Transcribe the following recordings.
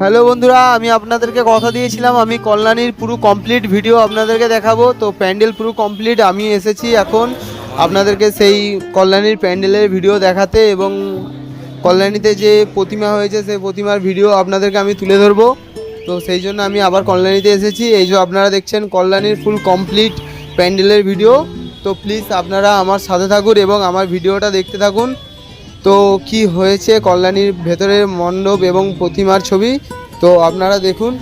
Hello বন্ধুরা, আমি আপনাদেরকে কথা দিয়েছিলাম, আমি কল্যাণীর পুরো কমপ্লিট ভিডিও আপনাদেরকে দেখাবো। তো প্যান্ডেল পুরো কমপ্লিট আমি এসেছি এখন আপনাদেরকে সেই কল্যাণীর প্যান্ডেলের ভিডিও দেখাতে এবং কল্যাণীতে যে প্রতিমা হয়েছে, সেই প্রতিমার ভিডিও আপনাদেরকে আমি তুলে ধরবো। তো সেই জন্য আমি আবার কল্যাণীতে এসেছি। এই যে আপনারা দেখছেন কল্যাণীর ফুল কমপ্লিট প্যান্ডেলের ভিডিও তো প্লিজ আপনারা আমার সাথে থাকুন এবং আমার ভিডিওটা দেখতে থাকুন। তো কি হয়েছে কল্যাণীর ভেতরের মণ্ডপ এবং প্রতিমার ছবি? তো আপনারা দেখুন।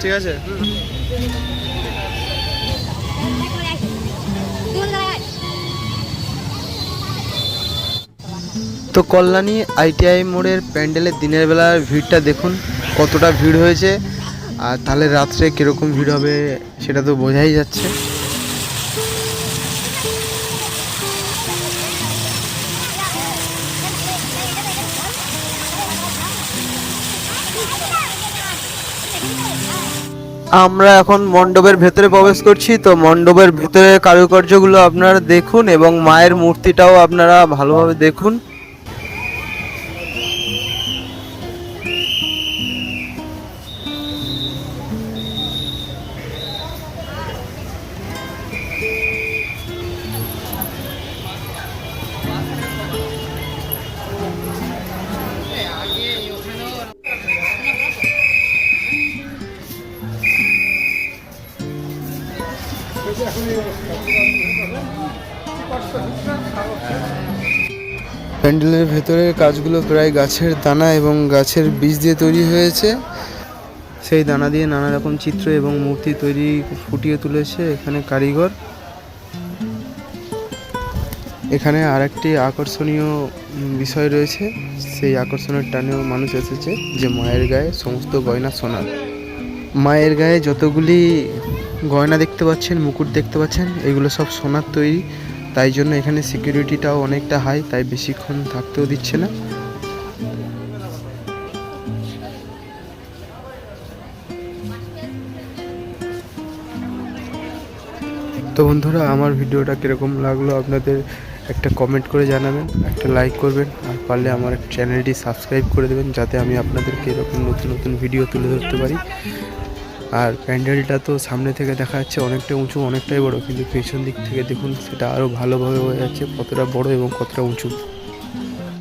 ঠিক আছে। তো কল্যাণী আইটিআই মোড়ের প্যান্ডেলের দিনের বেলার ভিড়টা দেখুন কতটা ভিড় হয়েছে। আর তাহলে রাত্রে কীরকম ভিড় হবে সেটা তো বোঝাই যাচ্ছে। আমরা এখন মণ্ডপের ভেতরে প্রবেশ করছি। তো মণ্ডপের ভেতরে কারুকার্যগুলো আপনারা দেখুন এবং মায়ের মূর্তিটাও আপনারা ভালোভাবে দেখুন। প্যান্ডেলের ভেতরের কাজগুলো প্রায় গাছের দানা এবং গাছের বীজ দিয়ে তৈরি হয়েছে। সেই দানা দিয়ে নানা রকম চিত্র এবং মূর্তি তৈরি ফুটিয়ে তুলেছে এখানে কারিগর। এখানে আরেকটি আকর্ষণীয় বিষয় রয়েছে, সেই আকর্ষণের টানেও মানুষ এসেছে যে মায়ের গায়ে সমস্ত গয়না সোনার। মায়ের গায়ে যতগুলি গয়না দেখতে পাচ্ছেন, মুকুট দেখতে পাচ্ছেন, এগুলো সব সোনার তৈরি। তাই জন্য এখানে সিকিউরিটিটাও অনেকটা হাই, তাই বেশিক্ষণ থাকতেও দিচ্ছে না। তো বন্ধুরা, আমার ভিডিওটা কীরকম লাগল আপনাদের একটা কমেন্ট করে জানাবেন, একটা লাইক করবেন, আর পারলে আমার চ্যানেলটি সাবস্ক্রাইব করে দেবেন, যাতে আমি আপনাদেরকে এরকম নতুন নতুন ভিডিও তুলে ধরতে পারি। আর প্যান্ডেলটা তো সামনে থেকে দেখা যাচ্ছে অনেকটা উঁচু, অনেকটাই বড়। কিন্তু পেছন দিক থেকে দেখুন, সেটা আরও ভালোভাবে হয়ে যাচ্ছে কতটা বড় এবং কতটা উঁচু।